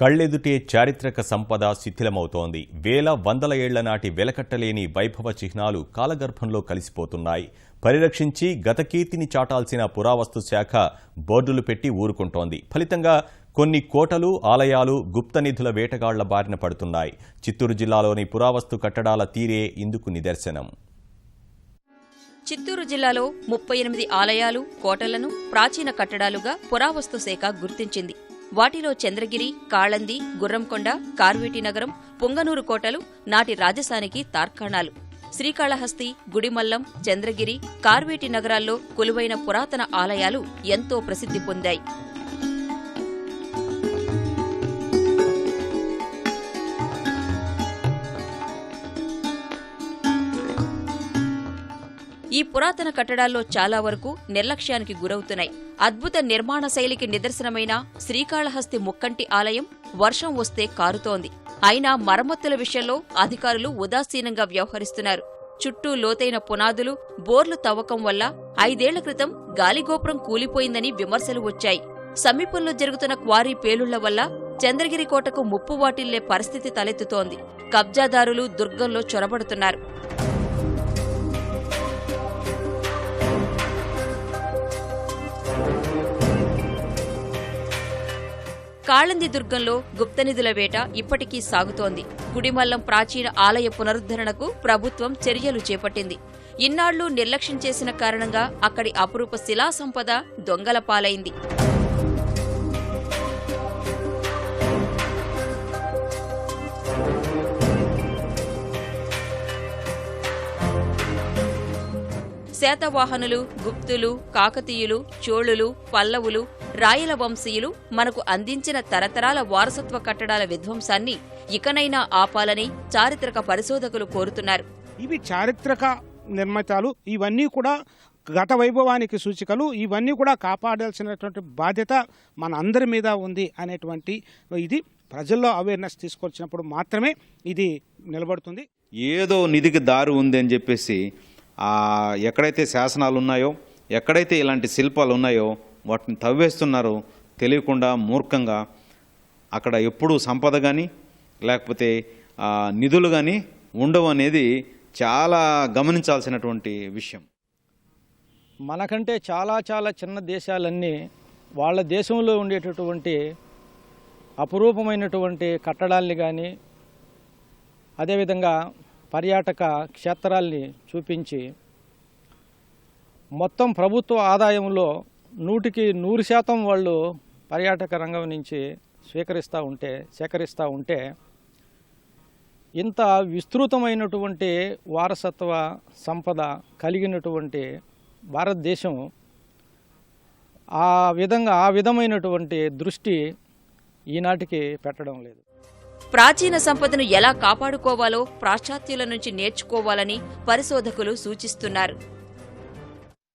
కళ్ళెదుటే చారిత్రక సంపద శిథిలమవుతోంది. వేల వందల ఏళ్ళ నాటి వెలకట్టలేని వైభవ చిహ్నాలు కాలగర్భంలో కలిసిపోతున్నాయి. పరిరక్షించి గతకీర్తిని చాటాల్సిన పురావస్తు శాఖ బోర్డులు పెట్టి ఊరుకుంటోంది. ఫలితంగా కొన్ని కోటలు ఆలయాలు గుప్త నిధుల వేటగాళ్ళ బారిన పడుతున్నాయి. చిత్తూరు జిల్లాలోని పురావస్తు కట్టడాల తీరే ఇందుకు నిదర్శనం. చిత్తూరు జిల్లాలో ముప్పై ఎనిమిది ఆలయాలు కోటలను ప్రాచీన కట్టడాలుగా పురావస్తు శాఖ గుర్తించింది. వాటిలో చంద్రగిరి కాళంది గుర్రంకొండ కార్వేటి నగరం పుంగనూరు కోటలు నాటి రాజధానికి తార్కాణాలు. శ్రీకాళహస్తి గుడిమల్లం చంద్రగిరి కార్వేటి నగరాల్లో కొలువైన పురాతన ఆలయాలు ఎంతో ప్రసిద్ధి పొందాయి. ఈ పురాతన కట్టడాల్లో చాలా వరకు నిర్లక్ష్యానికి గురవుతున్నాయి. అద్భుత నిర్మాణ శైలికి నిదర్శనమైన శ్రీకాళహస్తి ముక్కంటి ఆలయం వర్షం వస్తే కారుతోంది. అయినా మరమ్మతుల విషయంలో అధికారులు ఉదాసీనంగా వ్యవహరిస్తున్నారు. చుట్టూ లోతైన పునాదులు బోర్లు తవ్వకం వల్ల ఐదేళ్ళ క్రితం గాలిగోపురం కూలిపోయిందని విమర్శలు వచ్చాయి. సమీపంలో జరుగుతున్న క్వారీ పేలుళ్ళ వల్ల చంద్రగిరి కోటకు ముప్పు వాటిల్లే పరిస్థితి తలెత్తుతోంది. కబ్జాదారులు దుర్గంలో చొరబడుతున్నారు. కాళంది దుర్గంలో గుప్తనిధుల వేట ఇప్పటికీ సాగుతోంది. గుడిమల్లం ప్రాచీన ఆలయ పునరుద్ధరణకు ప్రభుత్వం చర్యలు చేపట్టింది. ఇన్నాళ్ళు నిర్లక్ష్యం చేసిన కారణంగా అక్కడి అపురూప శిలా సంపద దొంగల పాలైంది. శాతవాహనులు గుప్తులు కాకతీయులు చోళులు పల్లవులు రాయల వంశీయులు మనకు అందించిన తరతరాల వారసత్వ కట్టడాల విధ్వంసాన్ని ఇకనైనా ఆపాలని చారిత్రక పరిశోధకులు కోరుతున్నారు. ఇవి చారిత్రక నిర్మితాలు. ఇవన్నీ కూడా గత వైభవానికి సూచికలు. ఇవన్నీ కూడా కాపాడాల్సినటువంటి బాధ్యత మన అందరి మీద ఉంది అనేటువంటి ఇది ప్రజల్లో అవేర్నెస్ తీసుకొచ్చినప్పుడు మాత్రమే ఇది నిలబడుతుంది. ఏదో నిధికి దారి ఉంది అని చెప్పేసి ఎక్కడైతే శాసనాలు ఉన్నాయో ఎక్కడైతే ఇలాంటి శిల్పాలు ఉన్నాయో వాటిని తవ్వేస్తున్నారో తెలియకుండా మూర్ఖంగా అక్కడ ఎప్పుడూ సంపద కానీ లేకపోతే నిధులు కానీ ఉండవు అనేది చాలా గమనించాల్సినటువంటి విషయం. మనకంటే చాలా చాలా చిన్న దేశాలన్నీ వాళ్ళ దేశంలో ఉండేటటువంటి అపురూపమైనటువంటి కట్టడాల్ని కానీ అదేవిధంగా పర్యాటక క్షేత్రాల్ని చూపించి మొత్తం ప్రభుత్వ ఆదాయంలో నూటికి నూరు శాతం వాళ్ళు పర్యాటక రంగం నుంచి స్వీకరిస్తూ ఉంటే సేకరిస్తూ ఉంటే ఇంత విస్తృతమైనటువంటి వారసత్వ సంపద కలిగినటువంటి భారతదేశం ఆ విధంగా ఆ విధమైనటువంటి దృష్టి ఈనాటికి పెట్టడం లేదు. ప్రాచీన సంపదను ఎలా కాపాడుకోవాలో పాశ్చాత్యుల నుంచి నేర్చుకోవాలని పరిశోధకులు సూచిస్తున్నారు.